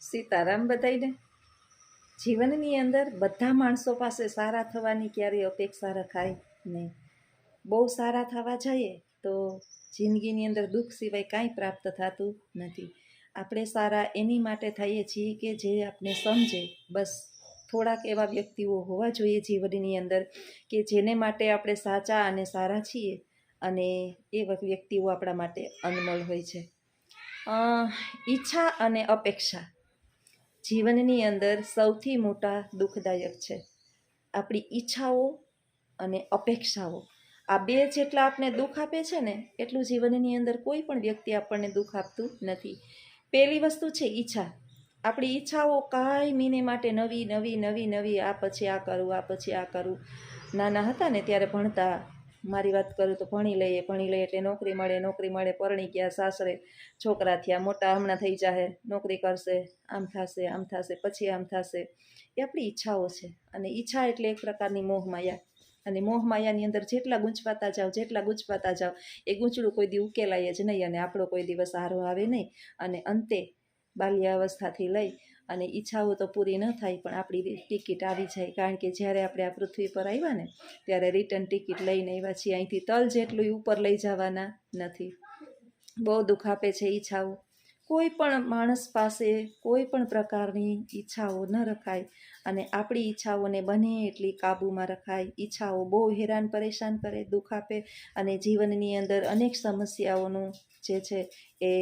સીતારામ બધાઈને જીવનની અંદર બધા માણસો પાસે સારા થવાની ક્યારેય અપેક્ષા રખાય નહીં. બહુ સારા થવા જઈએ તો જિંદગીની અંદર દુઃખ સિવાય કાંઈ પ્રાપ્ત થતું નથી. આપણે સારા એની માટે થઈએ છીએ કે જે આપણે સમજે. બસ, થોડાક એવા વ્યક્તિઓ હોવા જોઈએ જીવનની અંદર કે જેને માટે આપણે સાચા અને સારા છીએ અને એ વ્યક્તિઓ આપણા માટે અનમોલ હોય છે. ઈચ્છા અને અપેક્ષા. જીવનની અંદર સૌથી મોટા દુઃખદાયક છે. આપણી ઈચ્છાઓ અને અપેક્ષાઓ. આ બે જેટલા આપણે દુઃખ આપે છે ને, એટલું જીવનની અંદર કોઈ પણ વ્યક્તિ આપણને દુઃખ આપતું નથી. પહેલી વસ્તુ છે ઈચ્છા. આપણી ઈચ્છાઓ કાયમીને માટે નવી નવી નવી નવી, આ પછી આ કરું, આ પછી આ કરું. નાના હતા ને ત્યારે ભણતા મારી વાત કરું તો ભણી લઈએ ભણી લઈએ એટલે નોકરી મળે નોકરી મળે, પરણી ગયા, સાસરે છોકરા થયા, મોટા હમણાં થઈ જાહે, નોકરી કરશે, આમ થશે આમ થશે, પછી આમ થશે. એ આપણી ઈચ્છાઓ છે અને ઈચ્છા એટલે એક પ્રકારની મોહમાયા અને મોહમાયાની અંદર જેટલા ગૂંચવાતા જાઓ, જેટલા ગૂંચવાતા જાઓ, એ ગૂંચળું કોઈ દી ઉકેલાય જ નહીં અને આપણો કોઈ દિવસ હારો આવે નહીં. અને અંતે બાલ્યાવસ્થાથી લઈ અને ઈચ્છાઓ તો પૂરી ન થાય પણ આપણી ટિકિટ આવી જાય. કારણ કે જ્યારે આપણે આ પૃથ્વી પર આવ્યા ને, ત્યારે રિટર્ન ટિકિટ લઈને આવ્યા છીએ. અહીંથી તલ જેટલું ઉપર લઈ જવાના નથી. બહુ દુઃખ આપે છે ઈચ્છાઓ. કોઈ પણ માણસ પાસે કોઈ પણ પ્રકારની ઈચ્છાઓ ન રખાય અને આપણી ઈચ્છાઓને બને એટલી કાબૂમાં રખાય. ઈચ્છાઓ બહુ હેરાન પરેશાન કરે, દુઃખ આપે અને જીવનની અંદર અનેક સમસ્યાઓનું જે છે એ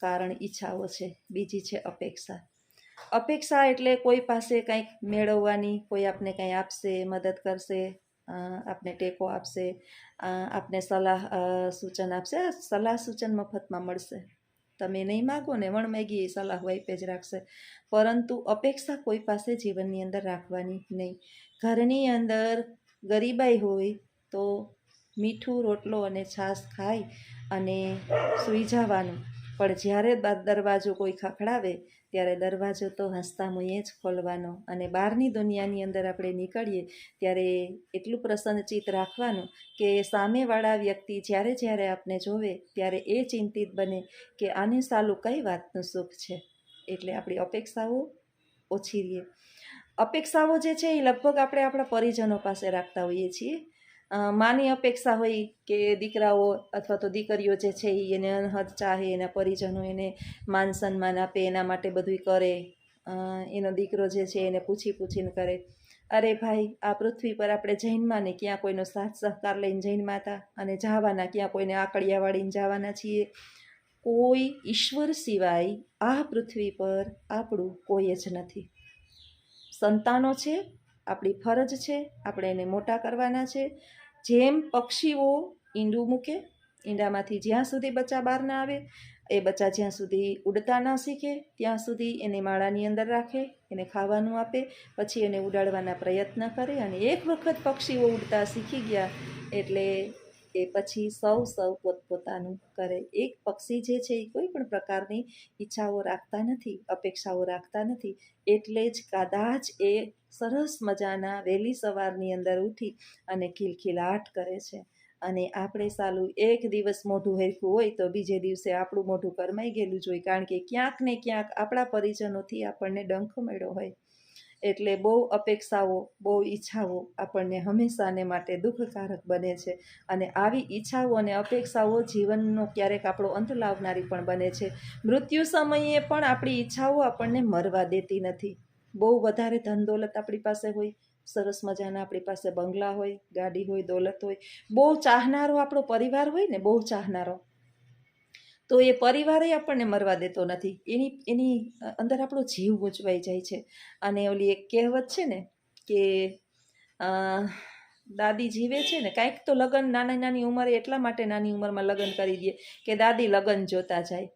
કારણ ઈચ્છાઓ છે. બીજી છે અપેક્ષા. અપેક્ષા એટલે કોઈ પાસે કંઈક મેળવવાની, કોઈ આપને કંઈ આપશે, મદદ કરશે આપને ટેકો આપશે આપને સલાહ સૂચન આપશે સલાહ સૂચન મફતમાં મળશે. તમે નહીં માગો ને વણમેગી એ સલાહ વાઈપે જ રાખશે. પરંતુ અપેક્ષા કોઈ પાસે જીવનની અંદર રાખવાની નહીં. ઘરની અંદર ગરીબાઈ હોય તો મીઠું, રોટલો અને છાશ ખાઈ અને સૂઈ જવાનું. પણ જ્યારે દરવાજો કોઈ ખખડાવે ત્યારે દરવાજો તો હસતા મુએ જ ખોલવાનો અને બહારની દુનિયાની અંદર આપણે નીકળીએ ત્યારે એટલું પ્રસન્નચિત રાખવાનું કે સામેવાળા વ્યક્તિ જ્યારે જ્યારે આપને જોવે ત્યારે એ ચિંતિત બને કે આને સાલું કઈ વાતનું સુખ છે? એટલે આપણી અપેક્ષાઓ ઓછી રહે. અપેક્ષાઓ જે છે એ લગભગ આપણે આપણા પરિજનો પાસે રાખતા હોઈએ છીએ. માની અપેક્ષા હોય કે દીકરાઓ અથવા તો દીકરીઓ જે છે એ એને અનહદ ચાહે, એના પરિજનો એને માન સન્માન આપે, એના માટે બધું કરે. એનો દીકરો જે છે એને પૂછી પૂછીને કરે. અરે ભાઈ, આ પૃથ્વી પર આપણે જૈનમાંને ક્યાં કોઈનો સાથ સહકાર લઈને જૈન માતા અને જવાના ક્યાં કોઈને આકડિયા વાળીને જવાના છીએ? કોઈ ઈશ્વર સિવાય આ પૃથ્વી પર આપણું કોઈ જ નથી. સંતાનો છે આપણી ફરજ છે, આપણે એને મોટા કરવાના છે. જેમ પક્ષીઓ ઈંડું મૂકે, ઈંડામાંથી જ્યાં સુધી બચ્ચા બહાર ના આવે, એ બચ્ચા જ્યાં સુધી ઉડતા ના શીખે, ત્યાં સુધી એને માળાની અંદર રાખે, એને ખાવાનું આપે, પછી એને ઉડાડવાના પ્રયત્ન કરે અને એક વખત પક્ષીઓ ઉડતા શીખી ગયા એટલે એ પછી સૌ સૌ પોતપોતાનું કરે. એક પક્ષી જે છે એ કોઈ પણ પ્રકારની ઈચ્છાઓ રાખતા નથી, અપેક્ષાઓ રાખતા નથી. એટલે જ કદાચ એ સરસ મજાના વહેલી સવારની અંદર ઉઠી અને ખિલખિલાટ કરે છે. અને આપણે સાલું એક દિવસ મોઢું હેરખું હોય તો બીજે દિવસે આપણું મોઢું કરમાઈ ગયેલું જોઈએ કારણ કે ક્યાંક ને ક્યાંક આપણા પરિજનોથી આપણને ડંખ મળ્યો હોય. એટલે બહુ અપેક્ષાઓ, બહુ ઈચ્છાઓ આપણને હંમેશાને માટે દુઃખકારક બને છે. અને આવી ઈચ્છાઓ અને અપેક્ષાઓ જીવનનો ક્યારેક આપણો અંત લાવનારી પણ બને છે. મૃત્યુ સમયે પણ આપણી ઈચ્છાઓ આપણને મરવા દેતી નથી. બહુ વધારે ધન દોલત આપણી પાસે હોય, સરસ મજાના આપણી પાસે બંગલા હોય, ગાડી હોય, દોલત હોય, બહુ ચાહનારો આપણો પરિવાર હોય ને, બહુ ચાહનારો. તો એ પરિવારે આપણને મરવા દેતો નથી. એની એની અંદર આપણો જીવ ગૂંચવાઈ જાય છે. અને ઓલી એક કહેવત છે ને કે દાદી જીવે છે ને, કાંઈક તો લગ્ન નાની નાની ઉંમરે એટલા માટે નાની ઉંમરમાં લગ્ન કરી દે કે દાદી લગ્ન જોતા જાય.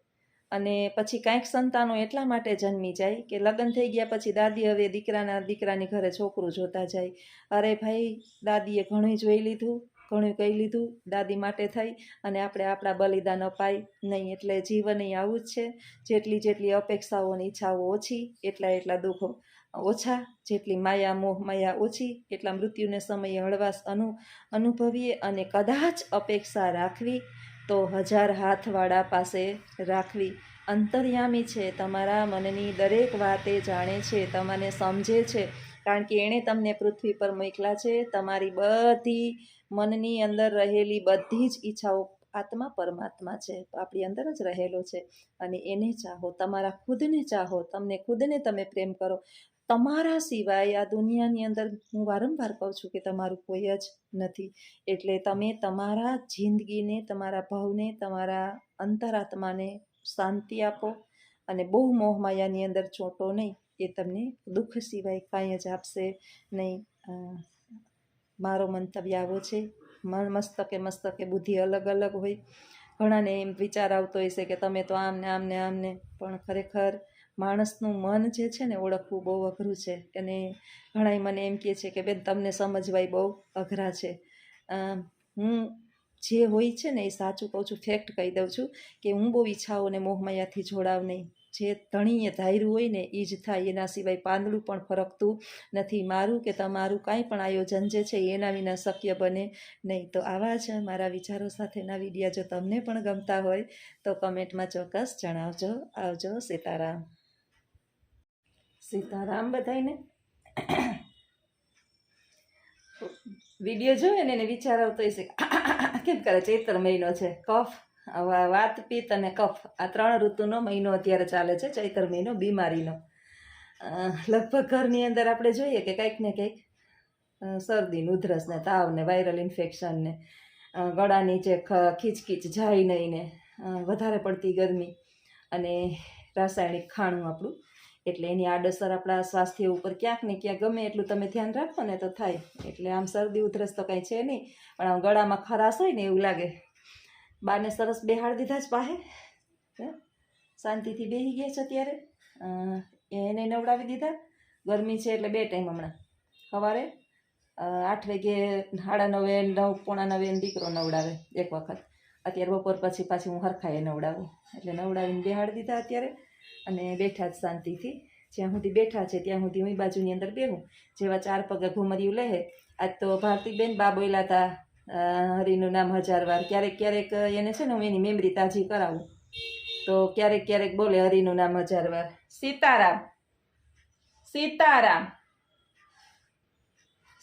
અને પછી કાંઈક સંતાનો એટલા માટે જન્મી જાય કે લગ્ન થઈ ગયા પછી દાદી હવે દીકરાના દીકરાની ઘરે છોકરું જોતા જાય. અરે ભાઈ, દાદીએ ઘણું જોઈ લીધું. ઘણું કહી લીધું, દાદી માટે થઈ અને આપણે આપણા બલિદાન અપાય. નહીં એટલે જીવન આવું જ છે. જેટલી જેટલી અપેક્ષાઓ અને ઈચ્છાઓ ઓછી, એટલા એટલા દુઃખો ઓછા. જેટલી માયા, મોહ, માયા ઓછી, એટલા મૃત્યુને સમયે હળવાશ અનુ, અનુભવીએ અને કદાચ અપેક્ષા રાખવી તો હજાર હાથવાળા પાસે રાખવી. અંતર્યામી છે તમારા મનની દરેક વાત જાણે છે, તમને સમજે છે. કારણ કે એણે તમને પૃથ્વી પર મોકલા છે. તમારી બધી મનની અંદર રહેલી બધી જ ઈચ્છાઓ આત્મા પરમાત્મા છે. આપણી અંદર જ રહેલો છે અને એને ચાહો, તમારા ખુદને ચાહો, તમને ખુદને તમે પ્રેમ કરો. તમારા સિવાય આ દુનિયાની અંદર હું વારંવાર કહું છું કે તમારું કોઈ જ નથી. એટલે તમે તમારા જિંદગીને, તમારા ભાવને, તમારા અંતરાત્માને શાંતિ આપો અને બહુ મોહમાયાની અંદર ચોંટો નહીં. એ તમને દુઃખ સિવાય કાંઈ જ આપશે નહીં. મારો મંતવ્ય આવો છે. મન મસ્તકે મસ્તકે બુદ્ધિ અલગ અલગ હોય. ઘણાને એમ વિચાર આવતો છે કે તમે તો આમ ને આમને, પણ ખરેખર માણસનું મન જે છે ને ઓળખવું બહુ અઘરું છે. અને ઘણાય મને એમ કહે છે કે, બેન, તમને સમજવાય બહુ અઘરા છે. હું જે હોય છે ને એ સાચું કહું છું, ફેક્ટ કહી દઉં છું કે હું બહુ ઈચ્છાઓને મોહમાયાથી જોડાવ નહીં. જે ધણીએ ધાર્યું હોય ને એ જ થાય. એના સિવાય પાંદડું પણ ફરકતું નથી. મારું કે તમારું કાંઈ પણ આયોજન જે છે, એના વિના શક્ય બને નહીં. તો આવા જ મારા વિચારો સાથેના વિડીયા જો તમને પણ ગમતા હોય, તો કમેન્ટમાં ચોક્કસ જણાવજો. આવજો સીતારામ. સીતારામ બધાયને. વીડિયો જોઈએ ને, એને વિચાર આવતો હશે. કેમ કરે? ચૈત્ર મહિનો છે. કફ. વાત પિત્ત અને કફ. આ ત્રણ ઋતુનો મહિનો અત્યારે ચાલે છે, ચૈતર મહિનો, બીમારીનો. લગભગ ઘરની અંદર આપણે જોઈએ કે કંઈક ને કંઈક શરદી ને ઉધરસ ને તાવ ને વાયરલ ઇન્ફેક્શન ને જે ખ- ખીચકીચ જાય નહીં ને વધારે પડતી ગરમી અને રાસાયણિક ખાણું આપણું. એટલે એની આડઅસર આપણા સ્વાસ્થ્ય ઉપર ક્યાંક ને ક્યાંક ગમે એટલું તમે ધ્યાન રાખો ને તો થાય. એટલે આમ શરદી ઉધરસ તો કંઈ છે નહીં, પણ આમ ગળામાં ખરાશ હોય ને એવું લાગે. બાને સરસ બેહાડ દીધા જ પાહે? શાંતિથી બેસી ગયા છે અત્યારે. એને નવડાવી દીધા. ગરમી છે એટલે બે ટાઈમ હમણાં. સવારે આઠ વાગે સાડા નવે, નવ, પોણા નવે દીકરો નવડાવે એક વખત. અત્યારે બપોર પછી પાછી હું હરખાએ નવડાવું. એટલે નવડાવીને બેહાડ દીધા અત્યારે અને બેઠા જ શાંતિથી. જ્યાં સુધી બેઠા છે ત્યાં સુધી હું બાજુની અંદર બેહું. જેવા ચાર પગે ઘુમર્યું લે આજ તો ભારતીબેન બા બોલ્યા હતા હરિનું નામ હજાર વાર. ક્યારેક ક્યારેક એને છે ને હું એની મેમરી તાજી કરાવું. તો ક્યારેક ક્યારેક બોલે હરિનું નામ હજાર વાર. સીતારામ. સીતારામ.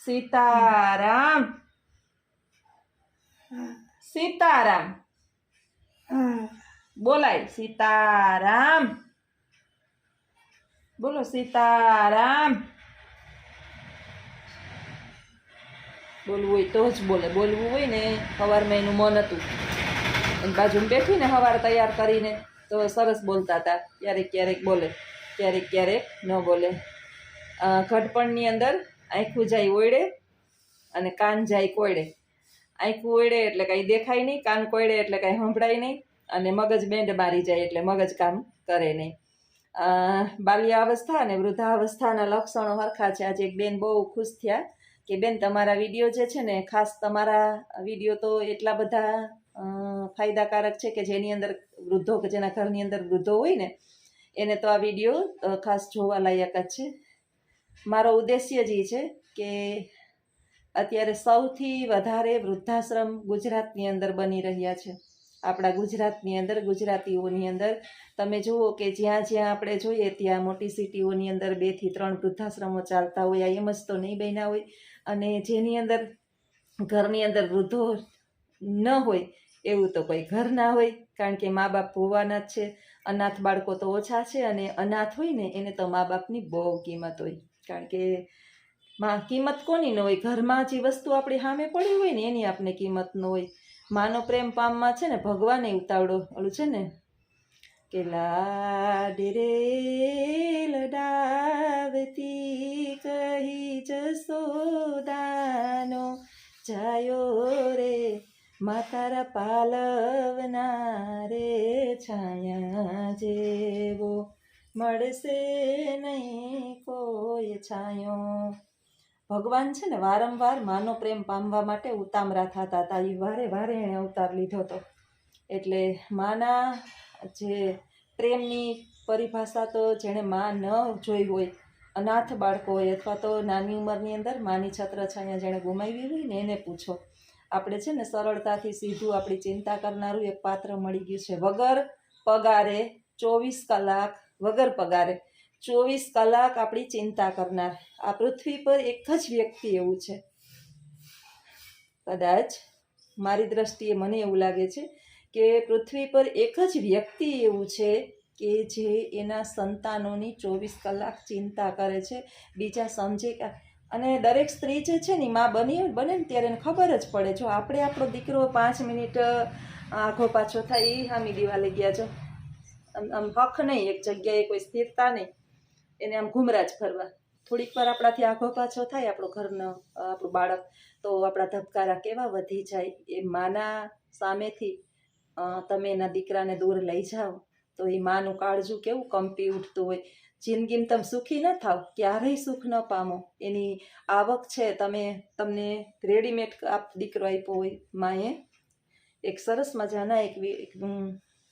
સીતારામ. સીતારામ. બોલાય. સીતારામ. બોલો, સીતારામ. બોલવું હોય તો જ બોલે. બોલવું હોય ને સવારમાં એનું મન હતું. એની બાજુમાં બેઠી ને સવાર તૈયાર કરીને તો સરસ બોલતા હતા. ક્યારેક ક્યારેક બોલે, ક્યારેક ક્યારેક ન બોલે. ઘટપણની અંદર આંખું જાય ઓળે અને કાન જાય કોયડે. આંખું ઓળે એટલે કાંઈ દેખાય નહીં, કાન કોયડે એટલે કાંઈ સંભળાય નહીં અને મગજ બેન્ડ મારી જાય એટલે મગજ કામ કરે નહીં. બાલ્યાવસ્થા અને વૃદ્ધાવસ્થાના લક્ષણો હરખા છે. આજે એક બેન બહુ ખુશ થયા. કે બેન, તમારા વીડિયો જે છે ને, ખાસ તમારા વીડિયો તો એટલા બધા ફાયદાકારક છે કે જેની અંદર વૃદ્ધો કે જેના ઘરની અંદર વૃદ્ધો હોય ને, એને તો આ વીડિયો ખાસ જોવા લાયક જ છે. મારો ઉદ્દેશ્ય જ એ છે કે અત્યારે સૌથી વધારે વૃદ્ધાશ્રમ ગુજરાતની અંદર બની રહ્યા છે. આપણા ગુજરાતની અંદર, ગુજરાતીઓની અંદર. તમે જુઓ કે જ્યાં જ્યાં આપણે જોઈએ, ત્યાં મોટી સિટીઓની અંદર બેથી ત્રણ વૃદ્ધાશ્રમો ચાલતા હોય, આ એમ જ તો નહીં બન્યા હોય. અને જેની અંદર ઘરની અંદર વૃદ્ધો ન હોય, એવું તો કોઈ ઘર ના હોય, કારણ કે મા બાપ હોવાના જ છે, અનાથ બાળકો તો ઓછા છે અને અનાથ હોય ને, એને તો મા બાપની બહુ કિંમત હોય. કારણ કે માં, કિંમત કોની ન હોય? ઘરમાં જે વસ્તુ આપણી સામે પડી હોય ને, એની આપણે કિંમત ન હોય. માનો પ્રેમ પામમાં છે ને, ભગવાને ઉતાવળો ઓલું છે ને કે લાડ રે લડાવતી કહી જસોદાનો જાયો રે માતારા પાલવના રે છાયા જેવો મળશે નહીં કોઈ છાયો ભગવાન છે ને વારંવાર માનો પ્રેમ પામવા માટે ઉતામરા થતા હતા. એ વારે વારે એણે અવતાર લીધો હતો એટલે માના જે પ્રેમની પરિભાષા તો જેણે માં ન જોઈ હોય, અનાથ બાળકો હોય અથવા તો નાની ઉંમરની અંદર માની છત્રછાયા જેણે ગુમાવી હોય ને એને પૂછો. આપણે છે ને સરળતાથી સીધું આપણી ચિંતા કરનારું એક પાત્ર મળી ગયું છે. વગર પગારે ચોવીસ કલાક, વગર પગારે ચોવીસ કલાક આપણી ચિંતા કરનાર. આ પૃથ્વી પર એક જ વ્યક્તિ એવું છે. કદાચ મારી દ્રષ્ટિએ મને એવું લાગે છે કે પૃથ્વી પર એક જ વ્યક્તિ એવું છે કે જે એના સંતાનોની ચોવીસ કલાક ચિંતા કરે છે, બીજા સમજે કે અને દરેક સ્ત્રી જે છે ને મા બની, બને ને ત્યારે એને ખબર જ પડે. જો આપણે આપણો દીકરો પાંચ મિનિટ આઘો પાછો થાય એ હામી દિવાલે ગયા છો આમ હક નહીં, એક જગ્યાએ કોઈ સ્થિરતા નહીં. એને આમ ઘુમરા જ ફરવા. થોડીક વાર આપણાથી આઘો પાછો થાય, આપણો ઘરનો, આપણું બાળક, તો આપણા ધબકારા કેવા વધી જાય, એ માના સામેથી તમે એના દીકરાને દૂર લઈ જાઓ. તો એ માનું કાળજું કેવું કંપી ઉઠતું હોય. જિંદગીમાં તમે સુખી ન થાવ, ક્યારેય સુખ ન પામો. એની આવક છે, તમે, તમને રેડીમેડ આપ દીકરો આપ્યો હોય, માએ. એક સરસ મજાના એક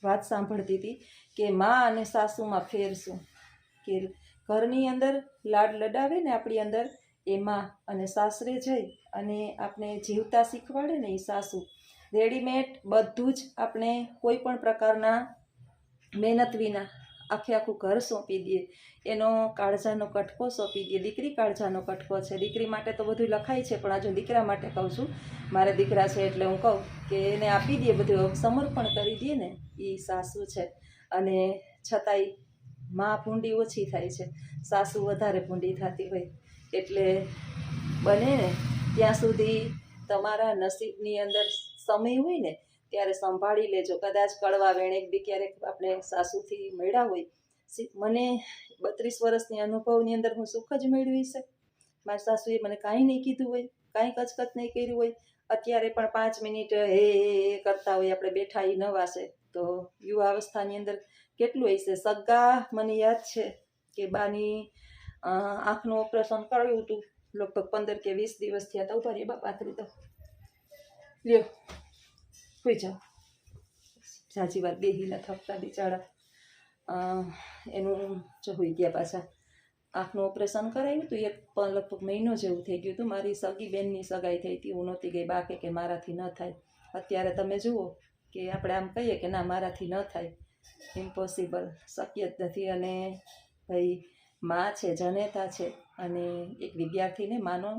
વાત સાંભળતી હતી કે મા અને સાસુમાં ફેર શું? કે ઘરની અંદર લાડ લડાવે ને આપણી અંદર એમાં અને સાસરે જઈ અને આપણે જીવતા શીખવાડે ને એ સાસુ. રેડીમેડ બધું જ આપણે કોઈ પણ પ્રકારના મહેનત વિના આખે આખું ઘર સોંપી દઈએ. એનો કાળજાનો કટકો સોંપી દઈએ. દીકરી કાળજાનો કટકો છે. દીકરી માટે તો બધું લખાય છે, પણ આજુ દીકરા માટે કહું છું. મારે દીકરા છે એટલે હું કહું કે એને આપી દઈએ, બધું સમર્પણ કરી દઈએ ને, એ સાસુ છે. અને છતાંયમાં ભૂંડી ઓછી થાય છે. સાસુ વધારે ભૂંડી થતી હોય. એટલે બને ને, ત્યાં સુધી તમારા નસીબની અંદર સમય હોય ને, ત્યારે સંભાળી લેજો. કદાચ કડવા વેણ એક બી ક્યારેક આપણે સાસુથી મળ્યા હોય મને બત્રીસ વર્ષની અનુભવની અંદર હું સુખ જ મેળવી છે. મારી સાસુએ મને કાંઈ નહીં કીધું હોય, કાંઈ કચકચ નહીં કર્યું હોય. અત્યારે પણ પાંચ મિનિટ હે હે કરતા હોય, આપણે બેઠા એ ન વાસે તો યુવા અવસ્થાની અંદર કેટલું હશે? સગા મને યાદ છે કે બાની આંખનું ઓપરેશન કર્યું હતું, લગભગ પંદર કે વીસ દિવસ થયા હતા. ઊભા રે બાપા તો લ્યો હોઈ જાઓ. સાચી વાત, બેહીને થકતા બિચારા. એનું જો હોઈ ગયા પાછા. આંખનું ઓપરેશન કરાવ્યું હતું એક લગભગ મહિનો જેવું થઈ ગયું હતું મારી સગી બેનની સગાઈ થઈ હતી, હું નહોતી ગઈ બા કે મારાથી ન થાય. અત્યારે તમે જુઓ કે આપણે આમ કહીએ કે ના, મારાથી ન થાય. ઇમ્પોસિબલ શક્ય જ નથી. અને ભાઈ, મા છે, જનેતા છે. અને એક વિદ્યાર્થીને માનો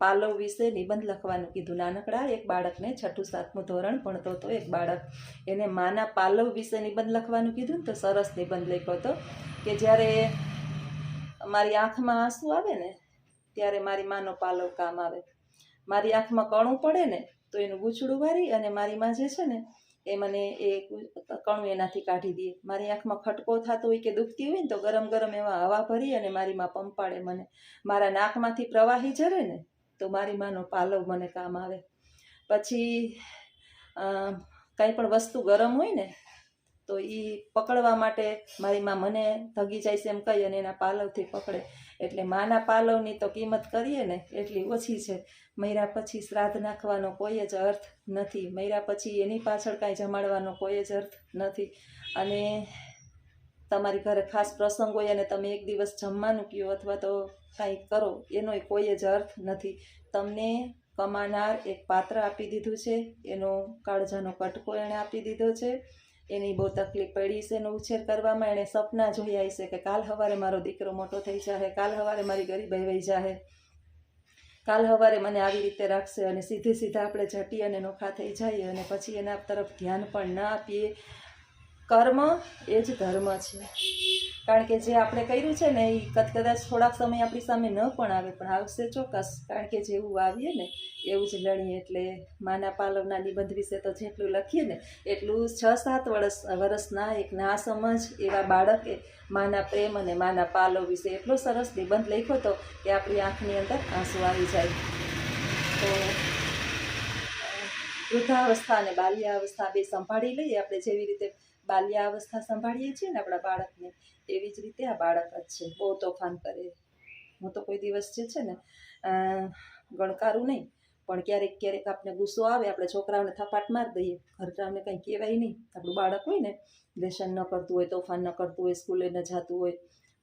પાલવ વિશે નિબંધ લખવાનું કીધું. નાનકડા એક બાળકને છઠ્ઠું, સાતમું ધોરણ ભણતો હતો એક બાળક. એને માના પાલવ વિશે નિબંધ લખવાનું કીધું ને તો સરસ નિબંધ લખ્યો હતો કે જ્યારે મારી આંખમાં આંસુ આવે ને, ત્યારે મારી માનો પાલવ કામ આવે. મારી આંખમાં કણું પડે ને, તો એનું ગૂંચડું વારી અને મારી માં જે છે ને એ મને એ કણું એનાથી કાઢી દે. મારી આંખમાં ખટકો થતો હોય કે દુખતી હોય ને તો ગરમ ગરમ એવા હવા ભરી અને મારી માં પંપાડે મને. મારા નાકમાંથી પ્રવાહી ઝરે ને તો મારી માનો પાલવ મને કામ આવે. પછી કાંઈ પણ વસ્તુ ગરમ હોય ને તો એ પકડવા માટે મારી માં મને ધગી જાય છે એમ કહી અને એના પાલવથી પકડે. એટલે માના પાલવની તો કિંમત કરીએ ને એટલી ઓછી છે. મૈરા પછી શ્રાદ્ધ નાખવાનો કોઈ જ અર્થ નથી. મૈરા પછી એની પાછળ કાંઈ જમાડવાનો કોઈ જ અર્થ નથી. અને તમારી ઘરે ખાસ પ્રસંગ હોય અને તમે એક દિવસ જમવાનું કયો અથવા તો કાંઈ કરો એનો કોઈ જ અર્થ નથી. તમને કમાનાર એક પાત્ર આપી દીધું છે. એનો કાળજાનો કટકો એણે આપી દીધો છે. એની બહુ તકલીફ પડી છે એનો ઉછેર કરવામાં એણે સપના જોયા છે કે કાલ સવારે મારો દીકરો મોટો થઈ જશે કાલ સવારે મારી ગરીબાઈ વહી જાય કાલ સવારે મને આવી રીતે રાખશે અને સીધે સીધા આપણે જટી અને નોખા થઈ જઈએ અને પછી એના તરફ ધ્યાન પણ ના આપીએ. કર્મ એ જ ધર્મ છે. કારણ કે જે આપણે કર્યું છે ને, એ કદ કદાચ થોડાક સમય આપણી સામે ન પણ આવે, પણ આવશે ચોક્કસ. કારણ કે જેવું આવીએ ને, એવું જ લણીએ. એટલે માના પાલવના નિબંધ વિશે તો જેટલું લખીએ ને, એટલું છ સાત વર્ષ વર્ષના એક ના સમજ એવા બાળકે માના પ્રેમ અને માના પાલવ વિશે એટલો સરસ નિબંધ લખ્યો હતો કે આપણી આંખની અંદર આંસુ આવી જાય. તો વૃદ્ધાવસ્થા અને બાલ્યાવસ્થા બે સંભાળી લઈએ. આપણે જેવી રીતે બાલ્યાવસ્થા સંભાળીએ છીએ ને આપણા બાળકને એવી જ રીતે આ બાળક જ છે. બહુ તોફાન કરે. હું તો કોઈ દિવસ જે છે ને ગણકારું નહીં, પણ ક્યારેક ક્યારેક આપણે ગુસ્સો આવે, આપણે છોકરાઓને થપાટ મારી દઈએ. ઘરડાઓને કંઈ કહેવાય નહીં. આપણું બાળક હોય ને લેશન ન કરતું હોય, તોફાન ન કરતું હોય, સ્કૂલે ન જતું હોય,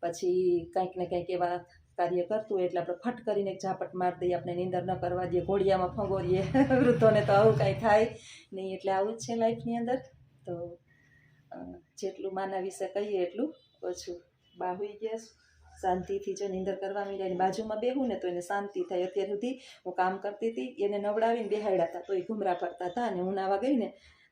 પછી કંઈક ને કંઈક એવા કાર્ય કરતું હોય એટલે આપણે ફટ કરીને એક ઝાપટ મારી દઈએ, આપણે નીંદર ન કરવા દઈએ, ઘોડિયામાં ફંગોરીએ. વૃદ્ધોને તો આવું કાંઈ થાય નહીં એટલે આવું જ છે લાઈફની અંદર. તો જેટલું માના વિશે કહીએ એટલું ઓછું બાહુઈ ગયા. શાંતિથી જો નીંદર કરવા માંડ્યા એની બાજુમાં બેહું ને તો એને શાંતિ થાય. અત્યાર સુધી હું કામ કરતી હતી, એને નવડાવીને બેહાડ્યા હતા તો એ ઘુમરા ફરતા હતા અને હું નાવા ગઈ ને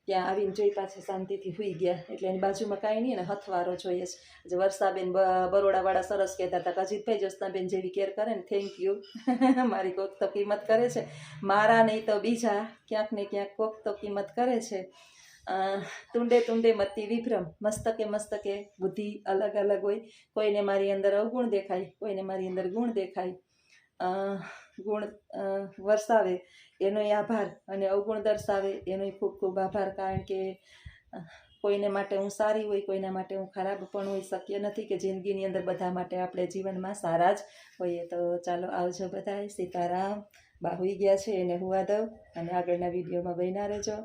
ત્યાં આવીને જોઈ પાછા શાંતિથી હોઈ ગયા. એટલે એની બાજુમાં કાંઈ નહીં ને હથવારો જોઈએ છે. જે વર્ષાબેન બરોડાવાળા સરસ કહેતા હતા અજીતભાઈ જ્યોત્સનાબેન જેવી કેર કરે ને થેન્ક યુ મારી કોક તો કિંમત કરે છે. મારા નહીં તો બીજા ક્યાંક ને ક્યાંક કોક તો કિંમત કરે છે. તુંડે તુંડે મતી વિભ્રમ. મસ્તકે મસ્તકે બુદ્ધિ અલગ અલગ હોય. કોઈને મારી અંદર અવગુણ દેખાય, કોઈને મારી અંદર ગુણ દેખાય. ગુણ વરસાવે. એનોય આભાર અને અવગુણ દર્શાવે. એનોય ખૂબ ખૂબ આભાર કારણ કે કોઈને માટે હું સારી હોય, કોઈના માટે હું ખરાબ પણ હોય શક્ય નથી કે જિંદગીની અંદર બધા માટે આપણે જીવનમાં સારા જ હોઈએ. તો ચાલો આવજો બધાય. સીતારામ બાહુઈ ગયા છે. એને હુવા દઉં અને આગળના વિડીયોમાં બન્યા રહેજો.